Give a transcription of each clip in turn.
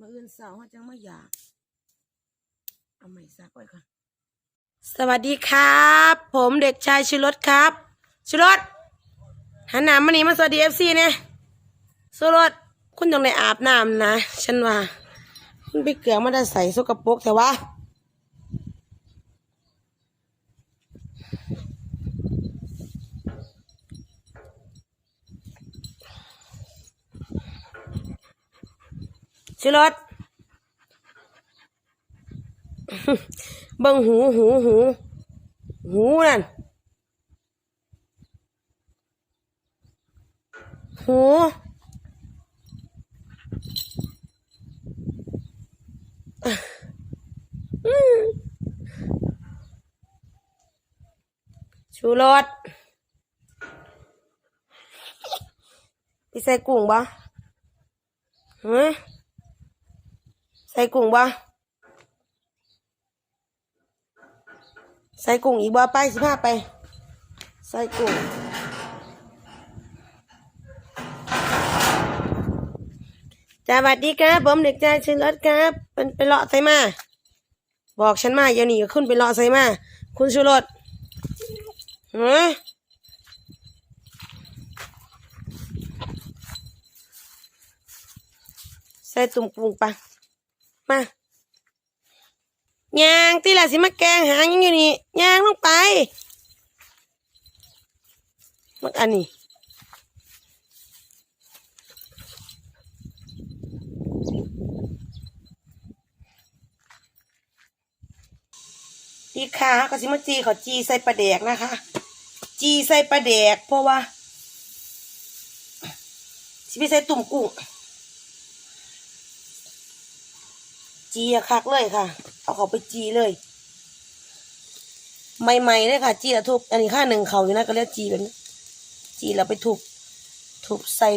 มาอื่นสาวเขาจังมาอยาก เอาใหม่ซักไว้ก่อนสวัสดีครับ ผมเด็กชายชุรสครับชุรสหันหน้ามานี่มาสวัสดีเอฟซีเนี่ยชุรสคุณต้องได้อาบน้ำนะ ฉันว่าคุณไปเกลือมาได้ใส่สกปรกแต่ว่า ชิรสเบิ่งหูหูหู หูนั่น หูชูรสพี่ใส่กุ้งบ่ฮะ ใส่กุ้งบ่ใส่กุ้งอีกบ่ไปสิพาไป ใส่กุ้งสวัสดีครับผมเด็กชายชื่อรถครับเป็นไปเลาะใส่มา บอกฉันมาอย่าหนีก็ขึ้นไปเลาะใส่มา คุณชูรสฮะใส่ตุ่มกุ้งปะ มาย่างที่ละสิมาแกงหางยังอยู่นี่ย่างลงไปมักอันนี้ตีขาก็สิมาจีขาจีใส่ปลาแดกนะคะ จีใส่ปลาแดกเพราะว่าสิไปใส่ตุ่มกุ้ง จีอะคักเลยค่ะ เอาเขาไปจีเลย ใหม่ๆเลยค่ะ จีล้วทุบ อันนี้ค่าหนึ่งเขาอยู่นะก็เรียกจีแบบนี้จีแล้วไปทุบ ทุบใส่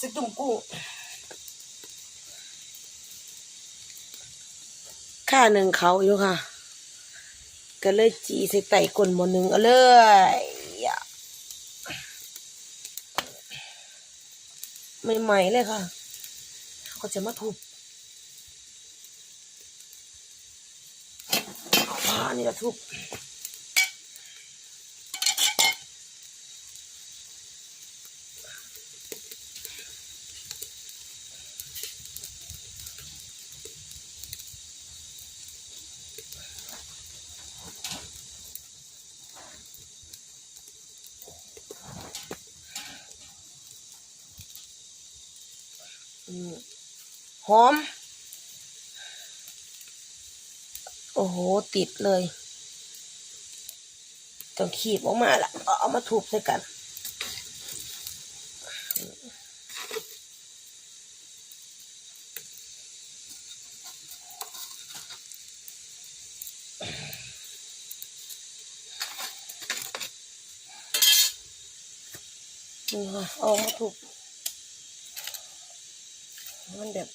ส่ตุ่มกุ้ค่าหนึ่งเขาอยู่ค่ะ ก็เลยจีใส่ไต่กลนหมดหนึ่งเอาเลยใหม่ๆเลยค่ะเขาจะมาทุบ ผ้านี่ละทุบอืมหอม โอ้โห ติดเลยต้องขีบออกมาละเอามาทุบใส่กันนี่ค่ะเอามาทุบมันแบบ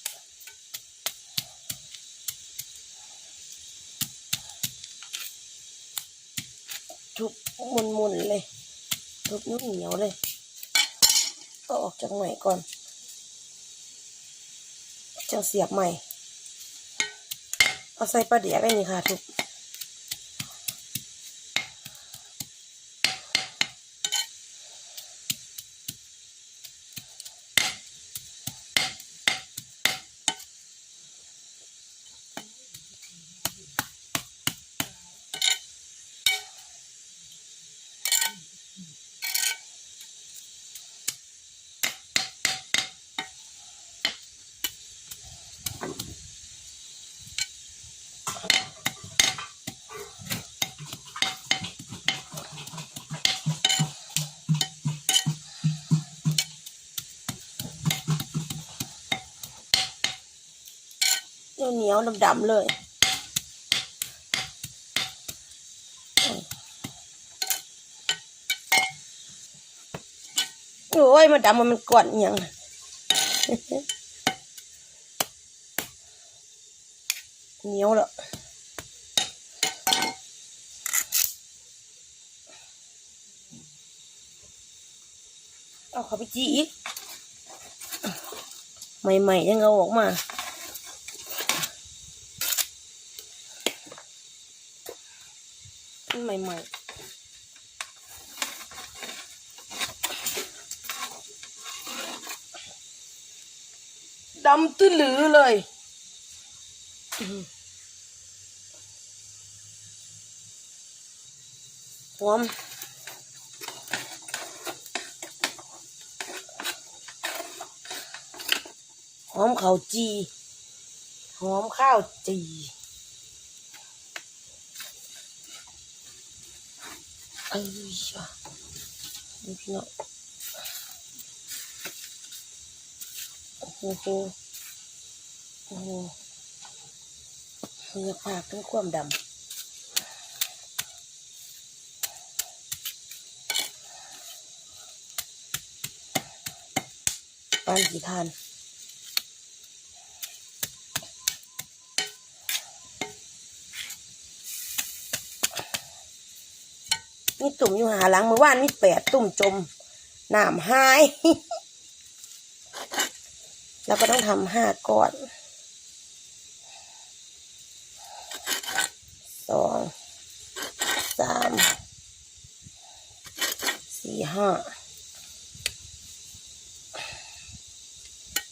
ทุบมุนๆเลย ทุบนุ่มเหนียวเลยก็ออกจากใหม่ก่อน จะเสียบใหม่ เอาใส่ปลาเดียกไปนี่ค่ะทุบ ยวดำๆเลยโอ้ยมันดำมันมันก่อนอย่างน่ะเหนียวแล้วเอาเขาไปจีอีกใหม่ๆยังเอาออกมา ใหม่ๆดำตื้อหลือเลยหือหอม หอมข้าวจี หอมข้าวจี เอ้ยช่ะนี่พี่น้องโอ้โหโอ้โหเหงือกผากทั้งความดำปานกี่ทาน มีตุ่มอยู่หาหลังเมื่อวานมีแปดตุ่มจมน้ำหายแล้วก็ต้องทำห้าก้อนสองสามสี่ห้า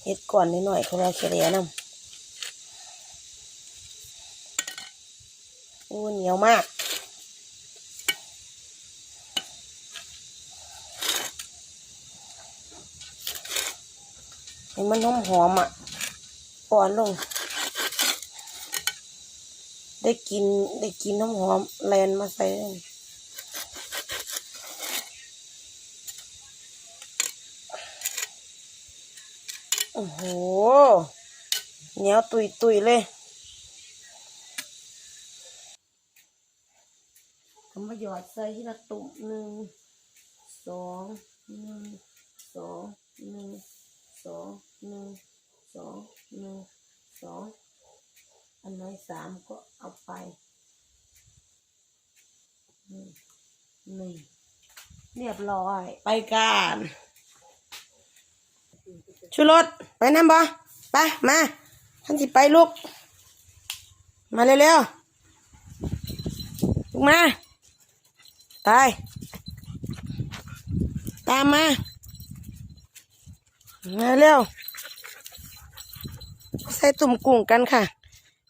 เฮ็ดก่อนนิดหน่อยเขาเราเฉลี่ยน้ำโอ้เหนียวมาก ให้มันหอมหอมอะป้อนลง ได้กินได้กินหอมหอมแลนมาใส่โอ้โหเหนียวตุยตุยเลยทำมาหยอดใส่ที่ละตุ่มหนึ่งสองหนึ่งสองหนึ่ง สองหนึ่งสองหนึ่งสองอันไหนสามก็เอาไปหนึ่งเรียบร้อย ไปกันชูรถไปน้ำบ่ไปมาท่านสิไปลูก มาเร็วๆลูกมาไปตามมา มาเร็วใส่ตุ่มกุ้งกันค่ะ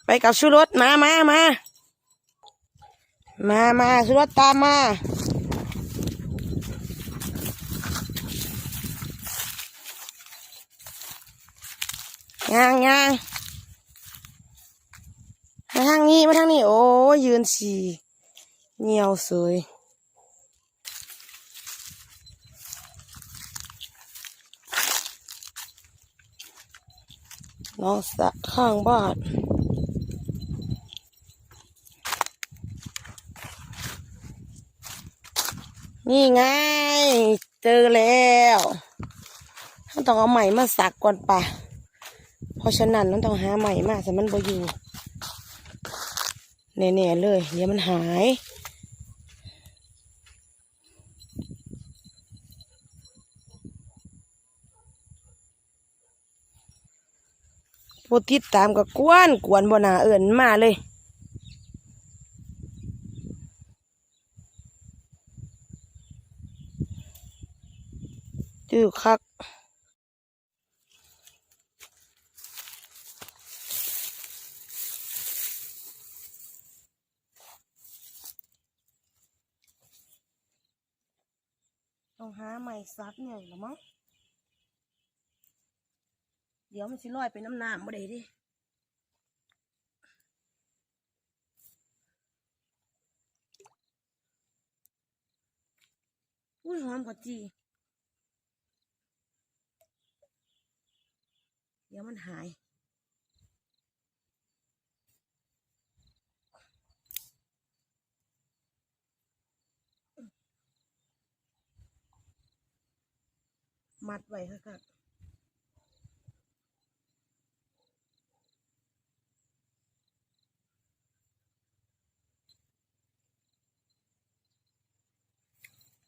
ไปกับชูรสมามามามามาชูรสตามมาย่างย่างมาทางนี้มาทางนี้ โอ้ยยืนฉี่เหนียวสวย น้องสะข้างบ้านนี่ไง เจอแล้วต้องเอาใหม่มาสักก่อนปะเพราะฉะนั้นต้องต้องหาใหม่มาแต่มันบ่อยู่แน่ๆเลย เดี๋ยวมันหาย ผู้ติดตามก็กวนกวนบนาเอิ่นมาเลย จื้อคักต้องหาใหม่ซักเนี่ยหรือมั้ง เดี๋ยวมันสิลอยไปน้ำน้ำบ่ได้ดิอุ้ยหอมกว่าจี เดี๋ยวมันหายมัดไว้ค่ะ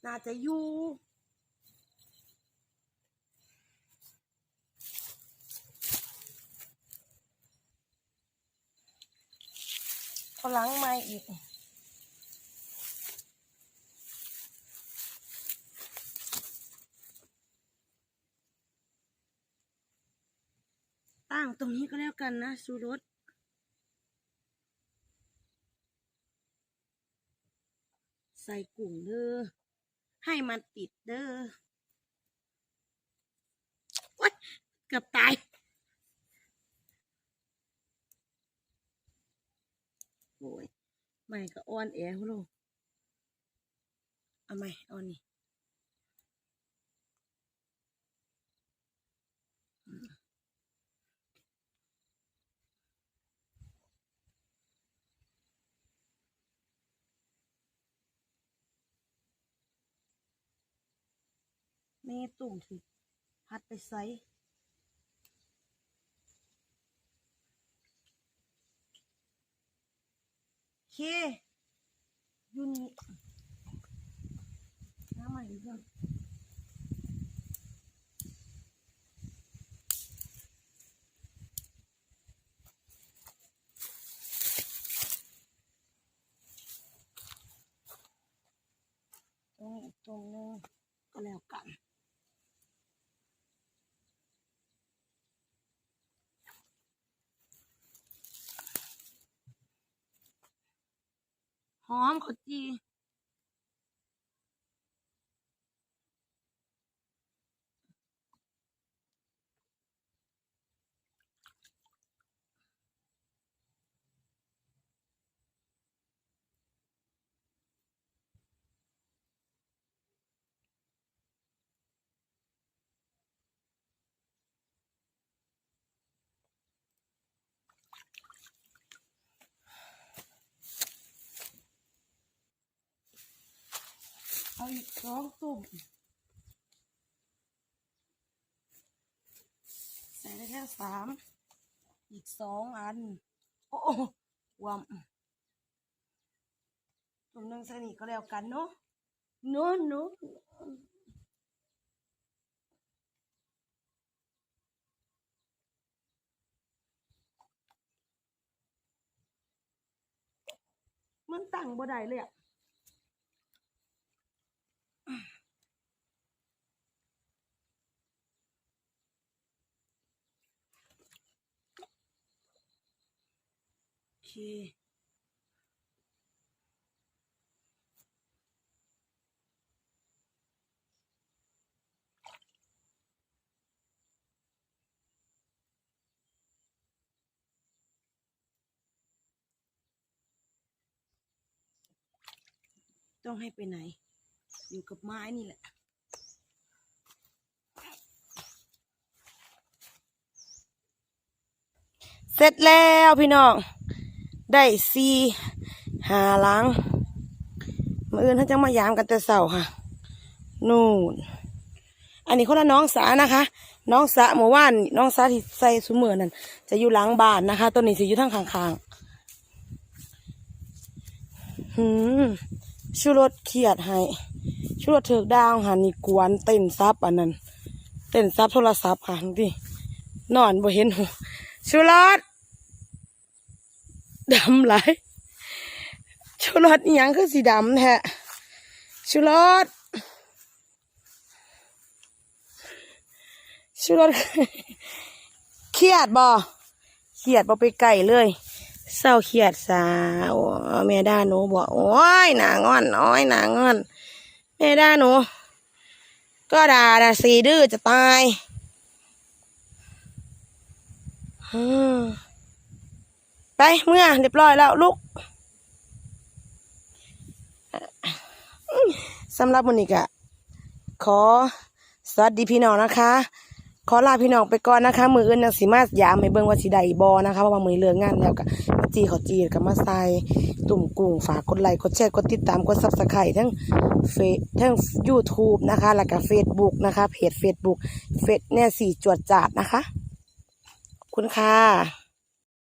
น่าจะอยู่พลังมาอีกตั้งตรงนี้ก็แล้วกันนะสูรสใส่กลุ่มเด้อ ให้มันติดเด้อโอ๊ยเกือบตาย โอ้ยไม่ก็อ่อนแอหัวโลเอาไหมเอานี่ แม่ตุ่มสิพัดไปไซเคอยูนี่น้ำใหม่ดีกว่าตรงนี้ตรงนึงก็แล้วกัน อมขอจีเอาอีก สองตุ่มใส่ได้แล้วสามอีกสองอัน โอ้โหวมตุ่มหนึ่งสนี่ก็แล้วกันเนาะเนาะเนาะมันตั้งบ่ได้เลยอะ เคต้องให้ไปไหน อยู่กับไม้นี่แหละ เสร็จแล้วพี่น้อง ได้ซีหาล้างมื่ออื่นถ้าจะมายามกันแต่เสาร์ค่ะ นู่น อันนี้คนละน้องสานะคะ น้องสาเมื่อวาน น้องสาที่ใส่สุเมือนั่นจะอยู่หลังบ้านนะคะตัวนี้จะอยู่ทางข้างๆหืมชูรสเขียดให้ชูรสเถือกดาวค่ะนี่กวนเต้นซับอันนั้น เต้นซับโทรศัพท์ค่ะนี่นอนบ่เห็นหูชูรส ดำไหลายชูรสอีหยังคือสีดำแท้ชูรสชูรสเครียดบ่เครียดบ่ไปไก่เลยเศร้าเครียดสาวแม่ด้าหนูบอกโอ้ยหนางอนโอ้ยหนางอนแม่ด้าหนู ก็ด่าด่าสีดื้อจะตายอืม ไปเมื่อเรียบร้อยแล้วลูกสำหรับวันนี้ก็ขอสวัสดีพี่น้องนะคะ ขอลาพี่น้องไปก่อนนะคะ มืออื่นยังสิมายามให้เบิ่งว่าสิได้บอนะคะเพราะว่ามือเลิกงานแล้วก็มาจีขาจีกับมาใส่ตุ่มกุ้งฝากกดไลค์กดแชร์กดติดตามกดซับสไครต์ทั้งเฟซทั้ง YouTube นะคะ แล้วก็ Facebook นะคะเพจ Facebook เฟซเนี่ยสี่จวดจาดนะคะ คุณค่ะ